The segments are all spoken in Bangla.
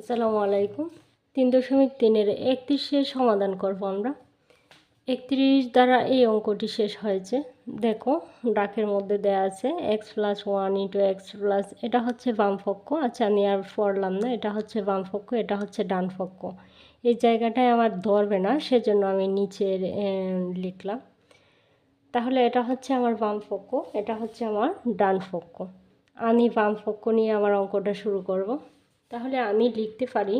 আসসালামু আলাইকুম। তিন দশমিক তিনের একত্রিশের সমাধান করব আমরা। একত্রিশ দ্বারা এই অঙ্কটি শেষ হয়েছে। দেখো, ডাকের মধ্যে দেয়া আছে X plus one into X plus এটা হচ্ছে বামপক্ষ আচ্ছা আমি আর পড়লাম না, এটা হচ্ছে বামপক্ষ এটা হচ্ছে ডান পক্ষ। এই জায়গাটায় আমার ধরবে না, সেজন্য আমি নিচের লিখলাম। তাহলে এটা হচ্ছে আমার বাম পক্ষ, এটা হচ্ছে আমার ডান পক্ষ। আমি বাম পক্ষ নিয়ে আমার অঙ্কটা শুরু করব। তাহলে আমি লিখতে পারি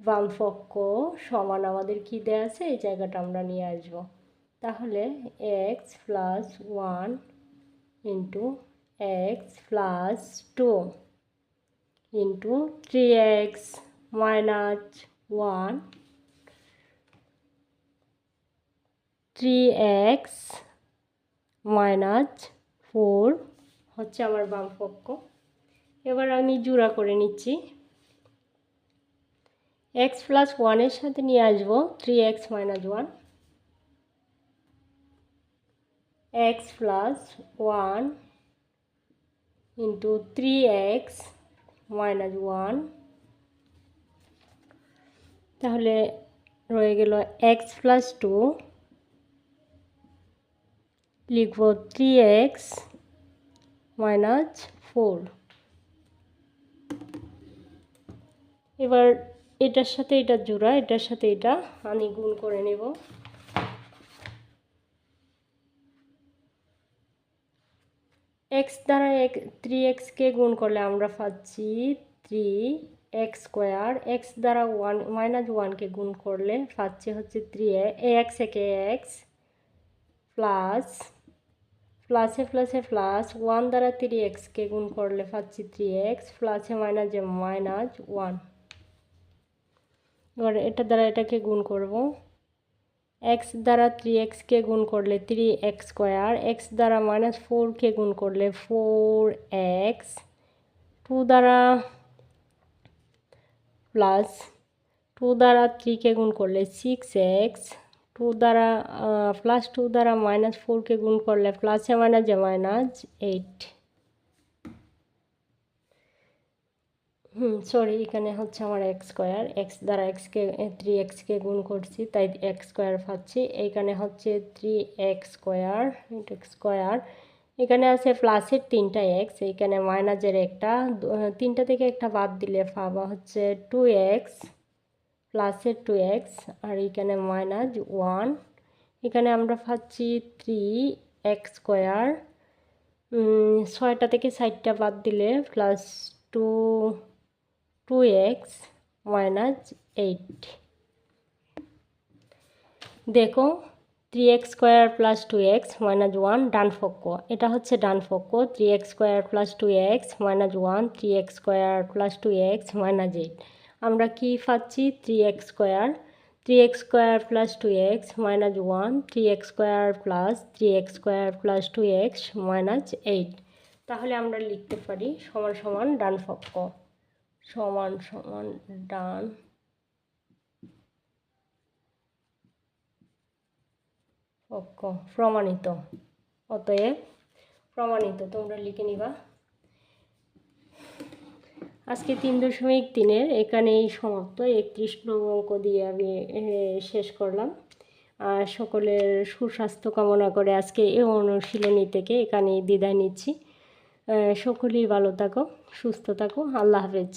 বাম পক্ষ সমান আমাদের কি দেয়া আছে? এই জায়গাটা আমরা নিয়ে আসব। তাহলে X plus one into X plus two into three X minus one three X minus four হচ্ছে আমার বাম পক্ষ। এবার আমি জোড়া করে নিচ্ছি। এক্স প্লাস ওয়ানের সাথে নিয়ে আসব three X minus one X plus one into three X minus one তাহলে রয়ে গেল এক্স প্লাস টু লিখব থ্রি এক্স মাইনাস ফোর এবার এটার সাথে এটা জোড়া, এটার সাথে এটা আমি গুণ করে নেব। এক্স দ্বারা এক থ্রি এক্সকে গুণ করলে আমরা পাচ্ছি থ্রি এক্স স্কোয়ার এক্স দ্বারা ওয়ান মাইনাস ওয়ানকে গুণ করলে পাচ্ছি হচ্ছে থ্রি এক্স একে এক্স প্লাস প্লাসে প্লাসে প্লাস ওয়ান দ্বারা থ্রি এক্সকে গুণ করলে পাচ্ছি থ্রি এক্স, প্লাসে মাইনাসে মাইনাস ওয়ান এবার এটা দ্বারা এটাকে গুণ করব। এক্স দ্বারা থ্রি এক্সকে গুণ করলে থ্রি এক্স স্কোয়ার, এক্স দ্বারা মাইনাস ফোরকে গুণ করলে ফোর এক্স। টু দ্বারা প্লাস টু দ্বারা থ্রিকে গুণ করলে সিক্স এক্স। টু দ্বারা প্লাস টু দ্বারা মাইনাস ফোরকে গুণ করলে প্লাসে মাইনাসে মাইনাস এইট হুম সরি এখানে হচ্ছে আমার এক্স স্কোয়ার এক্স দ্বারা এক্সকে থ্রি এক্সকে গুণ করছি, তাই এক্স স্কোয়ার পাচ্ছি। এইখানে হচ্ছে three x square x square এখানে আছে প্লাসের তিনটা এক্স এইখানে মাইনাসের একটা। তিনটা থেকে একটা বাদ দিলে পাবা হচ্ছে টু এক্স প্লাসের টু এক্স আর এখানে মাইনাস ওয়ান এখানে আমরা পাচ্ছি থ্রি এক্স স্কোয়ার ছয়টা থেকে ষাটটা বাদ দিলে plus two two x minus eight দেখো three x square plus two x minus one ডান পক্ষ এটা হচ্ছে ডান পক্ষ three x square plus two x minus one three x square plus two x minus eight আমরা কি পাচ্ছি? Three x square three x square plus two x minus one three x square plus three x square plus two x minus eight তাহলে আমরা লিখতে পারি সমান সমান ডান পক্ষ। সমান সমান ডান পক্ষ প্রমাণিত। অতএব প্রমাণিত, তোমরা লিখে নিবা। আজকে তিন দশমিক তিনের, এখানেই সমাপ্ত। একত্রিশ অঙ্ক দিয়ে আমি শেষ করলাম। আর সকলের সুস্বাস্থ্য কামনা করে আজকে এই অনুশীলনী থেকে এখানেই বিদায় নিচ্ছি। সকলেই ভালো থাকো, সুস্থ থাকো। আল্লাহ হাফেজ।